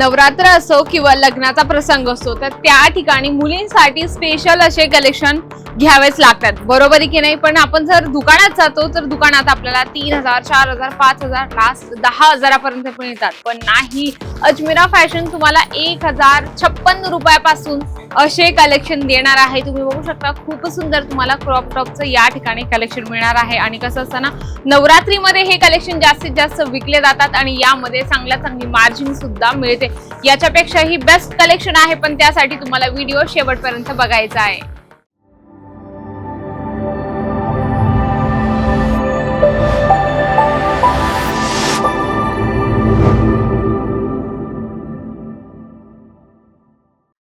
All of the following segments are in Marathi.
नवरात्र असो किंवा लग्नाचा प्रसंग असो तर त्या ठिकाणी मुलींसाठी स्पेशल असे कलेक्शन घ्यावेच लागतात. बरोबर की नाही? पण आपण जर दुकानात जातो तर दुकानात आपल्याला तीन हजार चार हजार पाच हजार लास्ट दहा हजारापर्यंत मिळतात पण नाही. अजमेरा फॅशन तुम्हाला एक हजार छप्पन रुपयापासून असे कलेक्शन देणार आहे. तुम्ही बघू शकता खूप सुंदर तुम्हाला क्रॉप टॉपचं या ठिकाणी कलेक्शन मिळणार आहे. आणि कसं असतं ना नवरात्रीमध्ये हे कलेक्शन जास्तीत जास्त विकले जातात आणि यामध्ये चांगल्या चांगली मार्जिन सुद्धा मिळते. याच्यापेक्षा ही बेस्ट कलेक्शन आहे पण त्यासाठी तुम्हाला व्हिडिओ शेवटपर्यंत बघायचा आहे.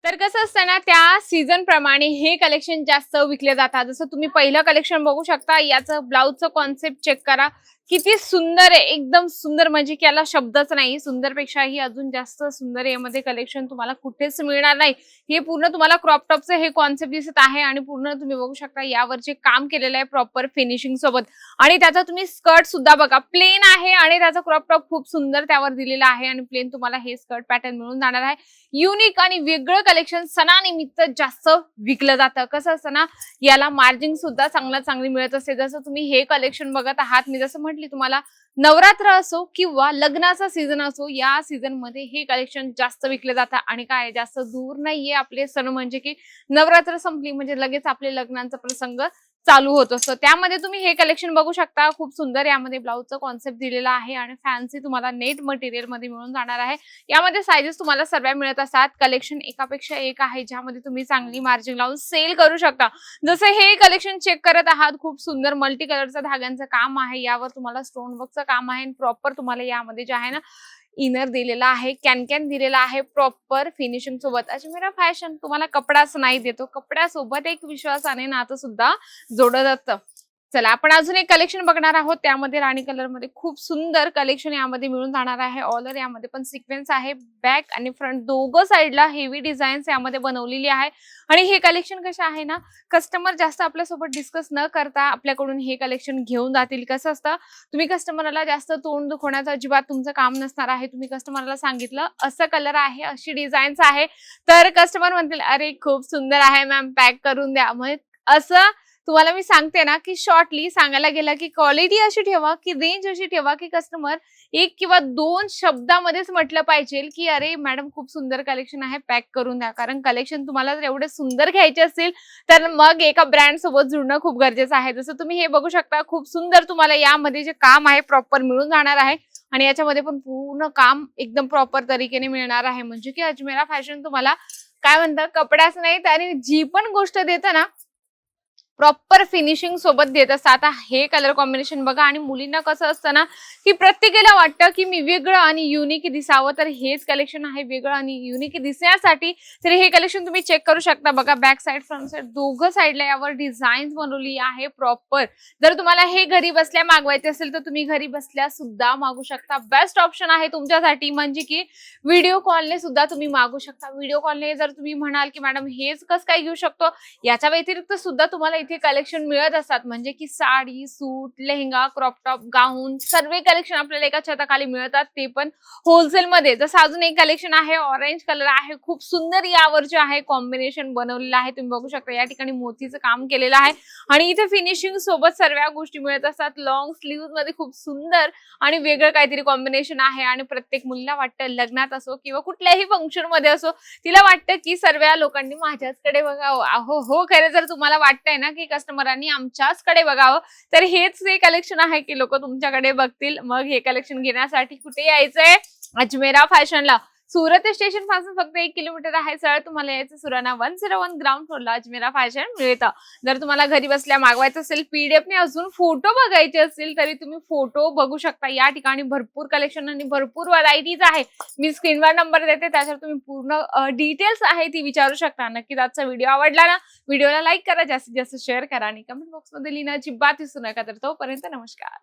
तर कसं असतं ना त्या सीझन प्रमाणे हे कलेक्शन जास्त विकले जातात. जसं तुम्ही पहिलं कलेक्शन बघू शकता याचं ब्लाऊजचं कॉन्सेप्ट चेक करा. किती सुंदर आहे एकदम सुंदर. म्हणजे की याला शब्दच नाही. सुंदरपेक्षाही अजून जास्त सुंदर यामध्ये कलेक्शन तुम्हाला कुठेच मिळणार नाही. हे पूर्ण तुम्हाला क्रॉप टॉपचं हे कॉन्सेप्ट दिसत आहे आणि पूर्ण तुम्ही बघू शकता यावर जे काम केलेलं आहे प्रॉपर फिनिशिंग सोबत. आणि त्याचा तुम्ही स्कर्ट सुद्धा बघा. प्लेन आहे आणि त्याचा क्रॉप टॉप खूप सुंदर त्यावर दिलेला आहे आणि प्लेन तुम्हाला हे स्कर्ट पॅटर्न मिळून जाणार आहे. युनिक आणि वेगळं कलेक्शन सणानिमित्त जास्त विकलं जातं. कसं असतं ना याला मार्जिन सुद्धा चांगलं चांगली मिळत असते. जसं तुम्ही हे कलेक्शन बघत आहात मी जसं डेफिनेटली तुम्हाला नवरात्र असो किंवा लग्नाचा सीझन असो या सीझनमध्ये हे कलेक्शन जास्त विकले जातात. आणि काय जास्त दूर नाहीये आपले सण. म्हणजे की नवरात्र संपली म्हणजे लगेच आपले लग्नाचा प्रसंग चालू होत असतं. त्यामध्ये तुम्ही हे कलेक्शन बघू शकता. खूप सुंदर यामध्ये ब्लाऊजचं कॉन्सेप्ट दिलेला आहे आणि फॅन्सी तुम्हाला नेट मटेरियलमध्ये मिळून जाणार आहे. यामध्ये सायझेस तुम्हाला सर्व मिळत असतात. कलेक्शन एकापेक्षा एक आहे ज्यामध्ये तुम्ही चांगली मार्जिन लावून सेल करू शकता. जसं हे कलेक्शन चेक करत आहात खूप सुंदर मल्टी कलरचं धाग्यांचं काम आहे. यावर तुम्हाला स्टोन वर्कचं काम आहे प्रॉपर तुम्हाला यामध्ये जे आहे ना इनर दिलेला आहे कॅन कॅन दिलेला आहे प्रॉपर फिनिशिंग सोबत. अजमेरा फॅशन तुम्हाला कपडाच नाही देतो. कपड्यासोबत एक विश्वासाने नातं सुद्धा जोडत जातं चला आपण अजून एक कलेक्शन बघणार आहोत. त्यामध्ये राणी कलरमध्ये खूप सुंदर कलेक्शन यामध्ये मिळून जाणार आहे. ऑलर यामध्ये पण सिक्वेन्स आहे. बॅक आणि फ्रंट दोघं साईडला हेवी डिझाईन्स यामध्ये बनवलेली आहे. आणि हे कलेक्शन कसे आहे ना कस्टमर जास्त आपल्यासोबत डिस्कस न करता आपल्याकडून हे कलेक्शन घेऊन जातील. कसं असतं तुम्ही कस्टमरला जास्त तोंड दुखवण्याचं अजिबात तुमचं काम नसणार आहे. तुम्ही कस्टमरला सांगितलं असं कलर आहे अशी डिझाईन्स आहे. तर कस्टमर म्हणतील अरे खूप सुंदर आहे मॅम पॅक करून द्या. मग असं तुम्हाला मी सांगते ना की शॉर्टली सांगायला गेला की क्वालिटी अशी ठेवा की रेंज अशी ठेवा की कस्टमर एक किंवा दोन शब्दामध्येच म्हटलं पाहिजे की अरे मॅडम खूप सुंदर कलेक्शन आहे पॅक करून द्या. कारण कलेक्शन तुम्हाला जर एवढे सुंदर घ्यायचे असतील तर मग एका ब्रँड सोबत जुळणं खूप गरजेचं आहे. जसं तुम्ही हे बघू शकता खूप सुंदर तुम्हाला यामध्ये जे काम आहे प्रॉपर मिळून जाणार आहे. आणि याच्यामध्ये पण पूर्ण काम एकदम प्रॉपर तरीकेने मिळणार आहे. म्हणजे की अजमेरा फॅशन तुम्हाला काय म्हणतात कपड्याच नाही आणि जी पण गोष्ट देतं ना प्रॉपर फिनिशिंग सोबत देत असतं आता हे कलर कॉम्बिनेशन बघा आणि मुलींना कसं असतं ना की प्रत्येकाला वाटतं की मी वेगळं आणि युनिक दिसावं. तर हेच कलेक्शन आहे वेगळं आणि युनिक दिसण्यासाठी. तर हे कलेक्शन तुम्ही चेक करू शकता. बघा बॅक साईड फ्रंट साईड दोघं साईडला यावर डिझाईन बनवली आहे प्रॉपर जर तुम्हाला हे घरी बसल्या मागवायचे असेल तर तुम्ही घरी बसल्या सुद्धा मागू शकता. बेस्ट ऑप्शन आहे तुमच्यासाठी म्हणजे की व्हिडिओ कॉलने सुद्धा तुम्ही मागू शकता. व्हिडिओ कॉलने जर तुम्ही म्हणाल की मॅडम हेच कसं काय घेऊ शकतो? याच्या व्यतिरिक्त सुद्धा तुम्हाला इथे कलेक्शन मिळत असतात. म्हणजे की sari suit lehenga crop top gown सर्व कलेक्शन आपल्याला एका छताखाली मिळतात. ते पण होलसेल मध्ये. जसं अजून एक कलेक्शन आहे ऑरेंज कलर आहे. खूप सुंदर यावर जे आहे कॉम्बिनेशन बनवलेलं आहे. तुम्ही बघू शकता या ठिकाणी मोतीचं काम केलेलं आहे. आणि इथे फिनिशिंग सोबत सर्व गोष्टी मिळत असतात. लॉंग स्लीव्हमध्ये खूप सुंदर आणि वेगळं काहीतरी कॉम्बिनेशन आहे. आणि प्रत्येक मुलीला वाटतं लग्नात असो किंवा कुठल्याही फंक्शनमध्ये असो तिला वाटतं की सर्व लोकांनी माझ्याचकडे बघावं. हो हो खरं जर तुम्हाला वाटतंय ना की कस्टमरांनी आमच्याचकडे बघावं. तर हेच जे कलेक्शन आहे की लोक तुमच्याकडे बघतील. मग हे कलेक्शन घेण्यासाठी कुठे यायचंय? अजमेरा फॅशनला. सुरत स्टेशनपासून फक्त एक किलोमीटर आहे सर. तुम्हाला यायचं Surana one zero one ground फ्लोरला Ajmera fashion मिळतं. जर तुम्हाला घरी बसल्या मागवायचं असेल पीडीएफ ने अजून फोटो बघायचे असतील तरी तुम्ही फोटो बघू शकता. या ठिकाणी भरपूर कलेक्शन आणि भरपूर व्हरायटीज आहे. मी स्क्रीनवर नंबर देते त्याच्यावर तुम्ही पूर्ण डिटेल्स आहे ती विचारू शकता. नक्कीच आजचा व्हिडिओ आवडला ना व्हिडिओला लाईक करा जास्तीत जास्त शेअर करा आणि कमेंट बॉक्समध्ये लिहिण्याची बात विसरू नका. तर तोपर्यंत नमस्कार.